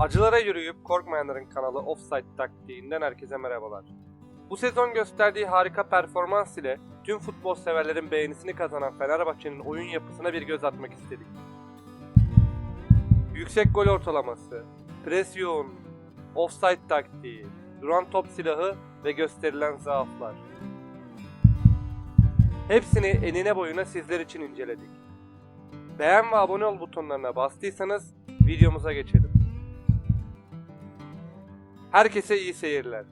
Acılara yürüyüp korkmayanların kanalı Offside taktiğinden herkese merhabalar. Bu sezon gösterdiği harika performans ile tüm futbol severlerin beğenisini kazanan Fenerbahçe'nin oyun yapısına bir göz atmak istedik. Yüksek gol ortalaması, pres yoğun, offside taktiği, duran top silahı ve gösterilen zaaflar. Hepsini enine boyuna sizler için inceledik. Beğen ve abone ol butonlarına bastıysanız videomuza geçelim. Herkese iyi seyirler.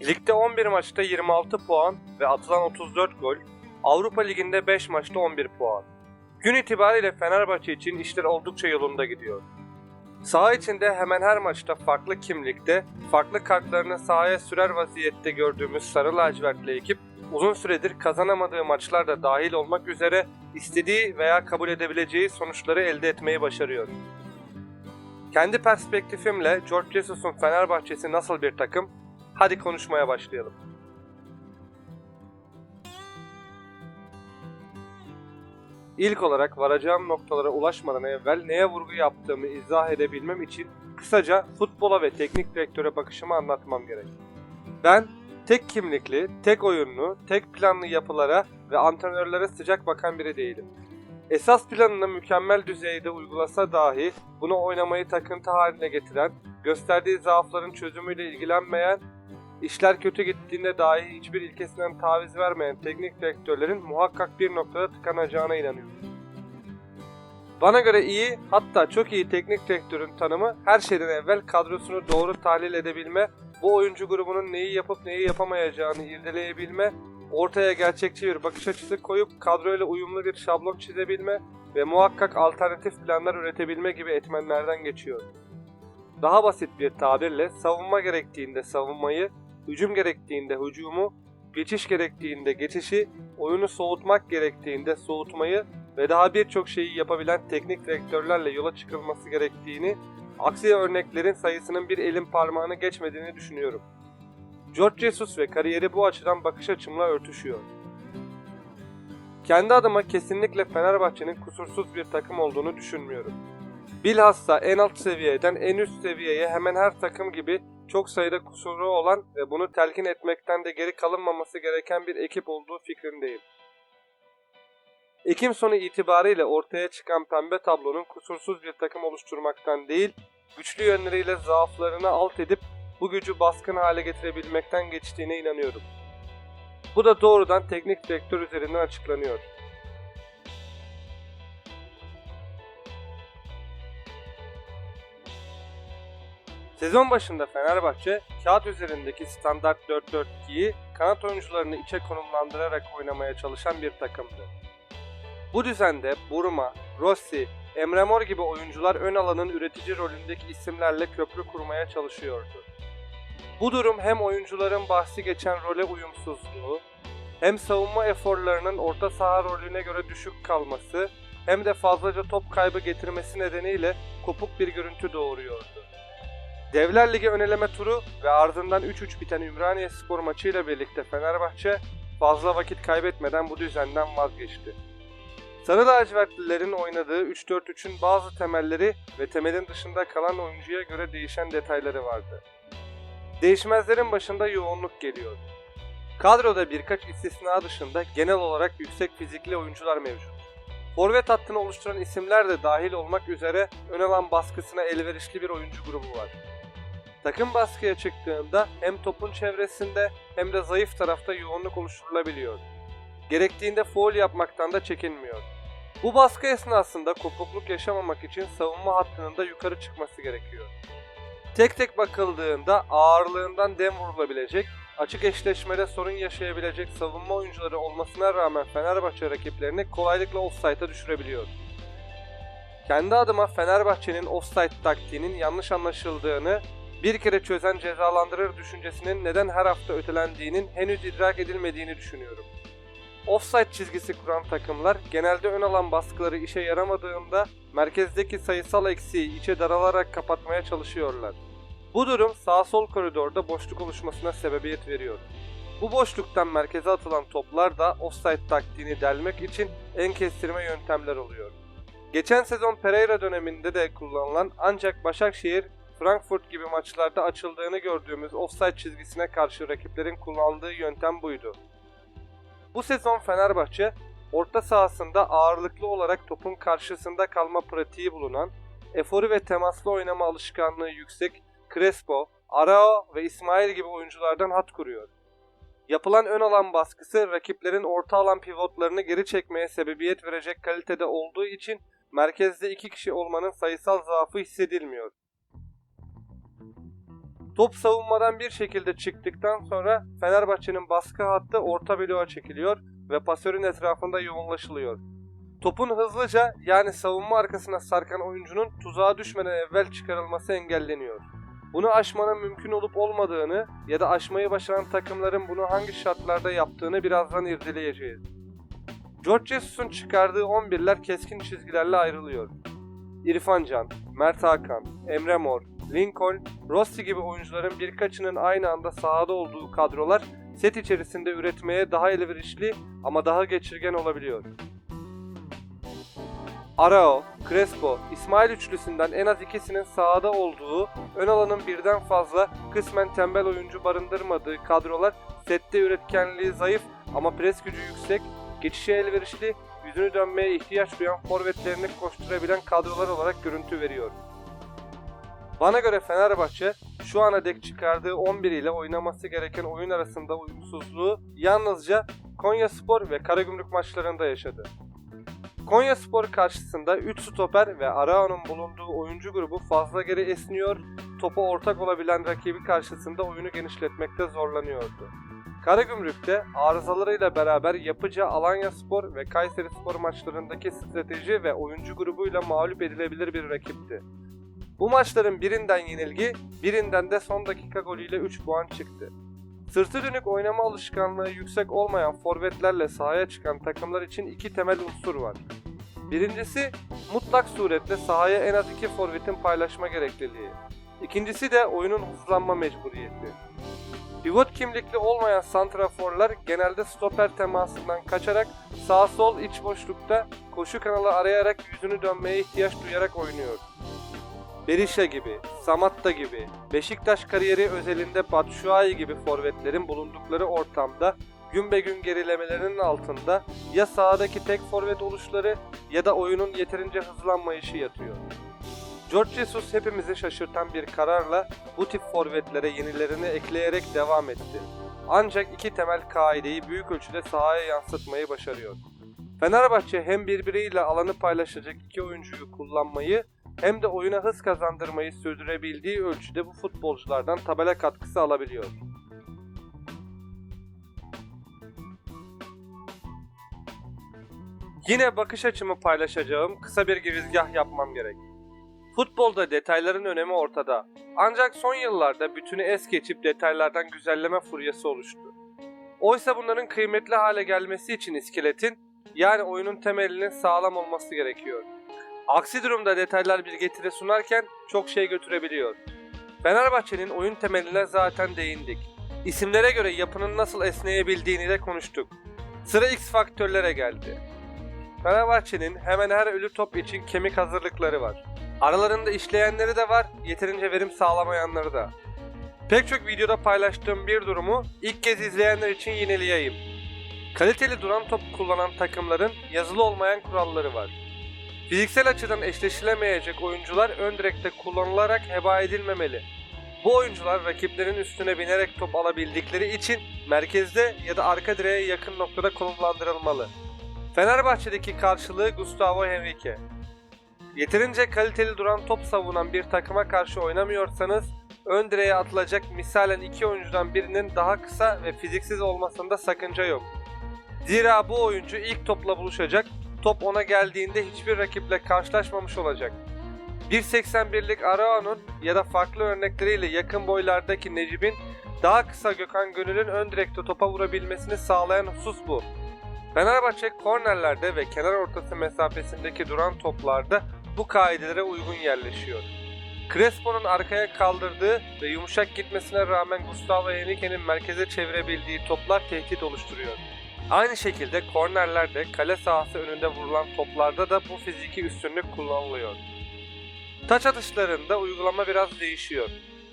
Ligde 11 maçta 26 puan ve atılan 34 gol, Avrupa Ligi'nde 5 maçta 11 puan. Gün itibariyle Fenerbahçe için işler oldukça yolunda gidiyor. Saha içinde hemen her maçta farklı kimlikte, farklı kartlarını sahaya sürer vaziyette gördüğümüz sarı lacivertli ekip uzun süredir kazanamadığı maçlarda dahil olmak üzere istediği veya kabul edebileceği sonuçları elde etmeyi başarıyor. Kendi perspektifimle George Jesus'un Fenerbahçesi nasıl bir takım? Hadi konuşmaya başlayalım. İlk olarak varacağım noktalara ulaşmadan evvel neye vurgu yaptığımı izah edebilmem için kısaca futbola ve teknik direktöre bakışımı anlatmam gerek. Ben tek kimlikli, tek oyunlu, tek planlı yapılara ve antrenörlere sıcak bakan biri değilim. Esas planını mükemmel düzeyde uygulasa dahi bunu oynamayı takıntı haline getiren, gösterdiği zaafların çözümüyle ilgilenmeyen, işler kötü gittiğinde dahi hiçbir ilkesinden taviz vermeyen teknik direktörlerin muhakkak bir noktada tıkanacağına inanıyorum. Bana göre iyi, hatta çok iyi teknik direktörün tanımı her şeyden evvel kadrosunu doğru tahlil edebilme, bu oyuncu grubunun neyi yapıp neyi yapamayacağını irdeleyebilme, ortaya gerçekçi bir bakış açısı koyup kadroyla uyumlu bir şablon çizebilme ve muhakkak alternatif planlar üretebilme gibi etmenlerden geçiyor. Daha basit bir tabirle savunma gerektiğinde savunmayı, hücum gerektiğinde hücumu, geçiş gerektiğinde geçişi, oyunu soğutmak gerektiğinde soğutmayı ve daha birçok şeyi yapabilen teknik direktörlerle yola çıkılması gerektiğini, aksi örneklerin sayısının bir elin parmağını geçmediğini düşünüyorum. George Jesus ve kariyeri bu açıdan bakış açımla örtüşüyor. Kendi adıma kesinlikle Fenerbahçe'nin kusursuz bir takım olduğunu düşünmüyorum. Bilhassa en alt seviyeden en üst seviyeye hemen her takım gibi çok sayıda kusuru olan ve bunu telkin etmekten de geri kalınmaması gereken bir ekip olduğu fikrindeyim. Ekim sonu itibariyle ortaya çıkan pembe tablonun kusursuz bir takım oluşturmaktan değil, güçlü yönleriyle zaaflarını alt edip bu gücü baskın hale getirebilmekten geçtiğine inanıyorum. Bu da doğrudan teknik direktör üzerinden açıklanıyor. Sezon başında Fenerbahçe kağıt üzerindeki standart 4-4-2'yi kanat oyuncularını içe konumlandırarak oynamaya çalışan bir takımdı. Bu düzende Buruma, Rossi, Emre Mor gibi oyuncular ön alanın üretici rolündeki isimlerle köprü kurmaya çalışıyordu. Bu durum hem oyuncuların bahsi geçen role uyumsuzluğu, hem savunma eforlarının orta saha rolüne göre düşük kalması, hem de fazlaca top kaybı getirmesi nedeniyle kopuk bir görüntü doğuruyordu. Devler Ligi öneleme turu ve ardından 3-3 biten Ümraniye Spor maçıyla birlikte Fenerbahçe fazla vakit kaybetmeden bu düzenden vazgeçti. Sarı lacivertlilerin oynadığı 3-4-3'ün bazı temelleri ve temelin dışında kalan oyuncuya göre değişen detayları vardı. Değişmezlerin başında yoğunluk geliyor. Kadroda birkaç istisna dışında genel olarak yüksek fizikli oyuncular mevcut. Forvet hattını oluşturan isimler de dahil olmak üzere ön alan baskısına elverişli bir oyuncu grubu var. Takım baskıya çıktığında hem topun çevresinde hem de zayıf tarafta yoğunluk oluşturulabiliyor. Gerektiğinde foul yapmaktan da çekinmiyor. Bu baskı esnasında kopukluk yaşamamak için savunma hattının da yukarı çıkması gerekiyor. Tek tek bakıldığında ağırlığından dem vurulabilecek, açık eşleşmede sorun yaşayabilecek savunma oyuncuları olmasına rağmen Fenerbahçe rakiplerini kolaylıkla offside'a düşürebiliyor. Kendi adıma Fenerbahçe'nin offside taktiğinin yanlış anlaşıldığını, bir kere çözen cezalandırır düşüncesinin neden her hafta ötelendiğinin henüz idrak edilmediğini düşünüyorum. Offside çizgisi kuran takımlar genelde ön alan baskıları işe yaramadığında merkezdeki sayısal eksiği içe daralarak kapatmaya çalışıyorlar. Bu durum sağ sol koridorda boşluk oluşmasına sebebiyet veriyor. Bu boşluktan merkeze atılan toplar da offside taktiğini delmek için en kestirme yöntemler oluyor. Geçen sezon Pereira döneminde de kullanılan ancak Başakşehir, Frankfurt gibi maçlarda açıldığını gördüğümüz offside çizgisine karşı rakiplerin kullandığı yöntem buydu. Bu sezon Fenerbahçe, orta sahasında ağırlıklı olarak topun karşısında kalma pratiği bulunan, eforu ve temaslı oynama alışkanlığı yüksek Crespo, Arao ve İsmail gibi oyunculardan hat kuruyor. Yapılan ön alan baskısı rakiplerin orta alan pivotlarını geri çekmeye sebebiyet verecek kalitede olduğu için merkezde iki kişi olmanın sayısal zaafı hissedilmiyor. Top savunmadan bir şekilde çıktıktan sonra Fenerbahçe'nin baskı hattı orta bloğa çekiliyor ve pasörün etrafında yoğunlaşılıyor. Topun hızlıca yani savunma arkasına sarkan oyuncunun tuzağa düşmeden evvel çıkarılması engelleniyor. Bunu aşmanın mümkün olup olmadığını ya da aşmayı başaran takımların bunu hangi şartlarda yaptığını birazdan irdeleyeceğiz. George Jesus'un çıkardığı 11'ler keskin çizgilerle ayrılıyor. İrfan Can, Mert Hakan, Emre Mor, Lincoln, Rossi gibi oyuncuların birkaçının aynı anda sahada olduğu kadrolar set içerisinde üretmeye daha elverişli ama daha geçirgen olabiliyor. Arao, Crespo, İsmail üçlüsünden en az ikisinin sahada olduğu, ön alanın birden fazla kısmen tembel oyuncu barındırmadığı kadrolar sette üretkenliği zayıf ama pres gücü yüksek, geçişe elverişli, yüzünü dönmeye ihtiyaç duyan forvetlerini koşturabilen kadrolar olarak görüntü veriyor. Bana göre Fenerbahçe şu ana dek çıkardığı 11 ile oynaması gereken oyun arasında uyumsuzluğu yalnızca Konya Spor ve Karagümrük maçlarında yaşadı. Konya Spor karşısında 3 stoper ve Arao'nun bulunduğu oyuncu grubu fazla geri esniyor, topu ortak olabilen rakibi karşısında oyunu genişletmekte zorlanıyordu. Karagümrük'te arızalarıyla beraber yapıcı Alanya Spor ve Kayseri Spor maçlarındaki strateji ve oyuncu grubuyla mağlup edilebilir bir rakipti. Bu maçların birinden yenilgi, birinden de son dakika golüyle 3 puan çıktı. Sırtı dönük oynama alışkanlığı yüksek olmayan forvetlerle sahaya çıkan takımlar için iki temel unsur var. Birincisi mutlak suretle sahaya en az iki forvetin paylaşma gerekliliği. İkincisi de oyunun hızlanma mecburiyeti. Pivot kimlikli olmayan santraforlar genelde stoper temasından kaçarak sağ sol iç boşlukta koşu kanalı arayarak yüzünü dönmeye ihtiyaç duyarak oynuyor. Berisha gibi, Samatta gibi, Beşiktaş kariyeri özelinde Batshuayi gibi forvetlerin bulundukları ortamda gün be gün gerilemelerinin altında ya sahadaki tek forvet oluşları ya da oyunun yeterince hızlanmayışı yatıyor. George Jesus hepimizi şaşırtan bir kararla bu tip forvetlere yenilerini ekleyerek devam etti. Ancak iki temel kaideyi büyük ölçüde sahaya yansıtmayı başarıyor. Fenerbahçe hem birbiriyle alanı paylaşacak iki oyuncuyu kullanmayı hem de oyuna hız kazandırmayı sürdürebildiği ölçüde bu futbolculardan tabela katkısı alabiliyor. Yine bakış açımı paylaşacağım kısa bir girizgah yapmam gerek. Futbolda detayların önemi ortada. Ancak son yıllarda bütünü es geçip detaylardan güzelleme furyası oluştu. Oysa bunların kıymetli hale gelmesi için iskeletin, yani oyunun temelinin sağlam olması gerekiyor. Aksi durumda detaylar bir getiri sunarken çok şey götürebiliyor. Fenerbahçe'nin oyun temeline zaten değindik. İsimlere göre yapının nasıl esneyebildiğini de konuştuk. Sıra X faktörlere geldi. Fenerbahçe'nin hemen her ölü top için kemik hazırlıkları var. Aralarında işleyenleri de var, yeterince verim sağlamayanları da. Pek çok videoda paylaştığım bir durumu ilk kez izleyenler için yineleyeyim. Kaliteli duran top kullanan takımların yazılı olmayan kuralları var. Fiziksel açıdan eşleşilemeyecek oyuncular ön direkte kullanılarak heba edilmemeli. Bu oyuncular rakiplerin üstüne binerek top alabildikleri için merkezde ya da arka direğe yakın noktada konumlandırılmalı. Fenerbahçe'deki karşılığı Gustavo Henrique. Yeterince kaliteli duran top savunan bir takıma karşı oynamıyorsanız ön direğe atılacak misalen iki oyuncudan birinin daha kısa ve fiziksiz olmasında sakınca yok. Zira bu oyuncu ilk topla buluşacak, top ona geldiğinde hiçbir rakiple karşılaşmamış olacak. 1.81'lik Arao'nun ya da farklı örnekleriyle yakın boylardaki Necip'in daha kısa Gökhan Gönül'ün ön direkte topa vurabilmesini sağlayan husus bu. Fenerbahçe kornerlerde ve kenar ortası mesafesindeki duran toplarda bu kaidelere uygun yerleşiyor. Crespo'nun arkaya kaldırdığı ve yumuşak gitmesine rağmen Gustavo Henrique'nin merkeze çevirebildiği toplar tehdit oluşturuyor. Aynı şekilde kornerlerde kale sahası önünde vurulan toplarda da bu fiziki üstünlük kullanılıyor. Taç atışlarında uygulama biraz değişiyor.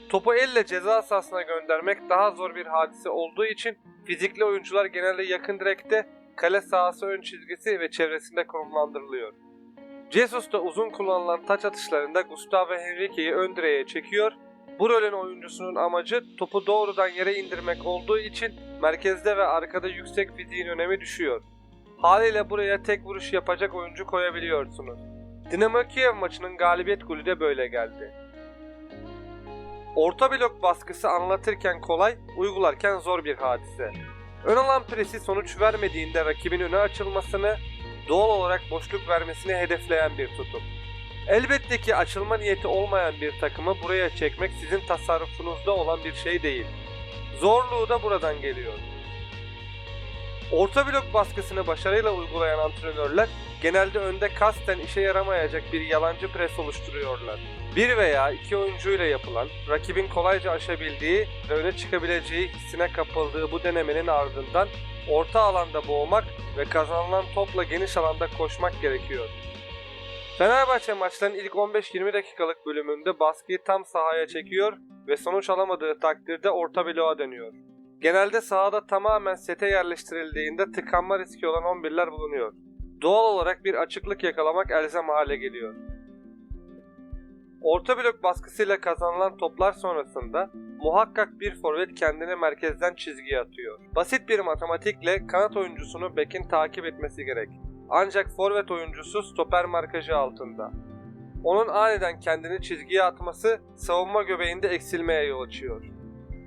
Topu elle ceza sahasına göndermek daha zor bir hadise olduğu için fizikli oyuncular genelde yakın direkte, kale sahası ön çizgisi ve çevresinde konumlandırılıyor. Jesus da uzun kullanılan taç atışlarında Gustavo Henrique'yi ön direğe çekiyor. Bu rolün oyuncusunun amacı topu doğrudan yere indirmek olduğu için merkezde ve arkada yüksek fiziğin önemi düşüyor. Haliyle buraya tek vuruş yapacak oyuncu koyabiliyorsunuz. Dinamo Kiev maçının galibiyet golü de böyle geldi. Orta blok baskısı anlatırken kolay, uygularken zor bir hadise. Ön alan presi sonuç vermediğinde rakibin öne açılmasını, doğal olarak boşluk vermesini hedefleyen bir tutum. Elbette ki açılma niyeti olmayan bir takımı buraya çekmek sizin tasarrufunuzda olan bir şey değil. Zorluğu da buradan geliyor. Orta blok baskısını başarıyla uygulayan antrenörler genelde önde kasten işe yaramayacak bir yalancı pres oluşturuyorlar. Bir veya iki oyuncuyla yapılan, rakibin kolayca aşabildiği ve öne çıkabileceği hissine kapıldığı bu denemenin ardından orta alanda boğmak ve kazanılan topla geniş alanda koşmak gerekiyor. Fenerbahçe maçların ilk 15-20 dakikalık bölümünde baskıyı tam sahaya çekiyor ve sonuç alamadığı takdirde orta bloğa dönüyor. Genelde sahada tamamen sete yerleştirildiğinde tıkanma riski olan 11'ler bulunuyor. Doğal olarak bir açıklık yakalamak elzem hale geliyor. Orta blok baskısıyla kazanılan toplar sonrasında muhakkak bir forvet kendini merkezden çizgiye atıyor. Basit bir matematikle kanat oyuncusunu bekin takip etmesi gerek. Ancak forvet oyuncusu stoper markajı altında. Onun aniden kendini çizgiye atması savunma göbeğinde eksilmeye yol açıyor.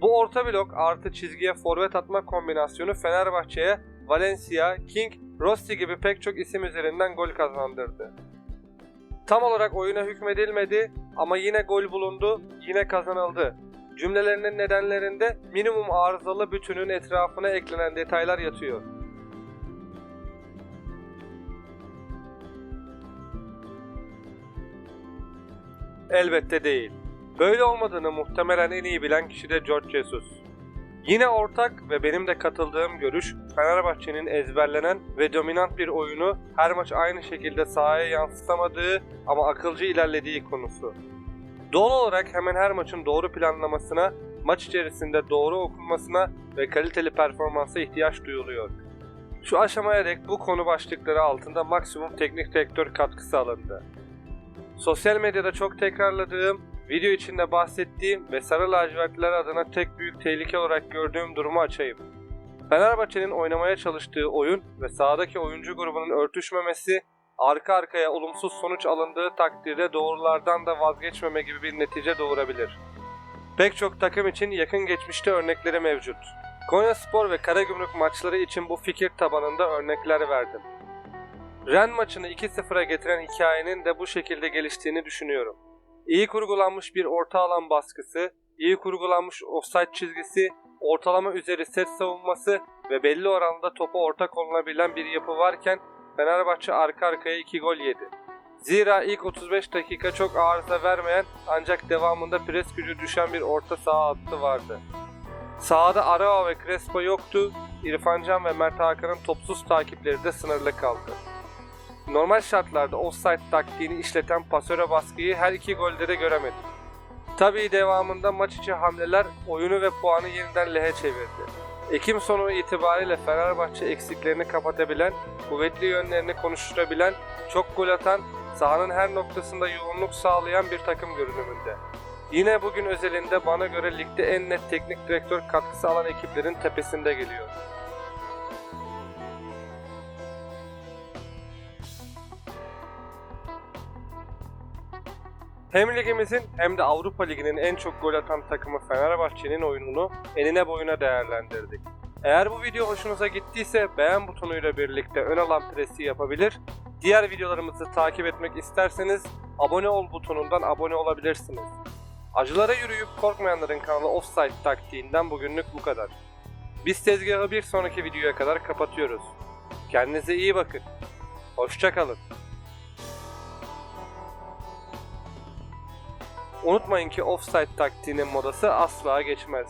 Bu orta blok artı çizgiye forvet atma kombinasyonu Fenerbahçe'ye Valencia, King, Rossi gibi pek çok isim üzerinden gol kazandırdı. Tam olarak oyuna hükmedilmedi ama yine gol bulundu, yine kazanıldı. Cümlelerinin nedenlerinde minimum arızalı bütünün etrafına eklenen detaylar yatıyor. Elbette değil. Böyle olmadığını muhtemelen en iyi bilen kişi de George Jesus. Yine ortak ve benim de katıldığım görüş Fenerbahçe'nin ezberlenen ve dominant bir oyunu her maç aynı şekilde sahaya yansıtamadığı ama akılcı ilerlediği konusu. Doğal olarak hemen her maçın doğru planlamasına, maç içerisinde doğru okunmasına ve kaliteli performansa ihtiyaç duyuluyor. Şu aşamaya dek bu konu başlıkları altında maksimum teknik direktör katkısı alındı. Sosyal medyada çok tekrarladığım, video içinde bahsettiğim ve sarı lacivertliler adına tek büyük tehlike olarak gördüğüm durumu açayım. Fenerbahçe'nin oynamaya çalıştığı oyun ve sahadaki oyuncu grubunun örtüşmemesi, arka arkaya olumsuz sonuç alındığı takdirde doğrulardan da vazgeçmeme gibi bir netice doğurabilir. Pek çok takım için yakın geçmişte örnekleri mevcut. Konya Spor ve Karagümrük maçları için bu fikir tabanında örnekler verdim. Ren maçını 2-0'a getiren hikayenin de bu şekilde geliştiğini düşünüyorum. İyi kurgulanmış bir orta alan baskısı, iyi kurgulanmış offside çizgisi, ortalama üzeri set savunması ve belli oranda topa ortak olunabilen bir yapı varken Fenerbahçe arka arkaya 2 gol yedi. Zira ilk 35 dakika çok arıza vermeyen ancak devamında pres gücü düşen bir orta saha hattı vardı. Sahada Arao ve Crespo yoktu, İrfan Can ve Mert Hakan'ın topsuz takipleri de sınırlı kaldı. Normal şartlarda offside taktiğini işleten pasöre baskıyı her iki golde de göremedik. Tabii devamında maç içi hamleler oyunu ve puanı yeniden lehe çevirdi. Ekim sonu itibariyle Fenerbahçe eksiklerini kapatabilen, kuvvetli yönlerini konuşturabilen, çok gol atan, sahanın her noktasında yoğunluk sağlayan bir takım görünümünde. Yine bugün özelinde bana göre ligde en net teknik direktör katkısı alan ekiplerin tepesinde geliyor. Hem ligimizin hem de Avrupa Ligi'nin en çok gol atan takımı Fenerbahçe'nin oyununu enine boyuna değerlendirdik. Eğer bu video hoşunuza gittiyse beğen butonuyla birlikte ön alan presi yapabilir, diğer videolarımızı takip etmek isterseniz abone ol butonundan abone olabilirsiniz. Acılara yürüyüp korkmayanların kanalı Offside taktiğinden bugünlük bu kadar. Biz tezgahı bir sonraki videoya kadar kapatıyoruz. Kendinize iyi bakın. Hoşçakalın. Unutmayın ki offside taktiğinin modası asla geçmez.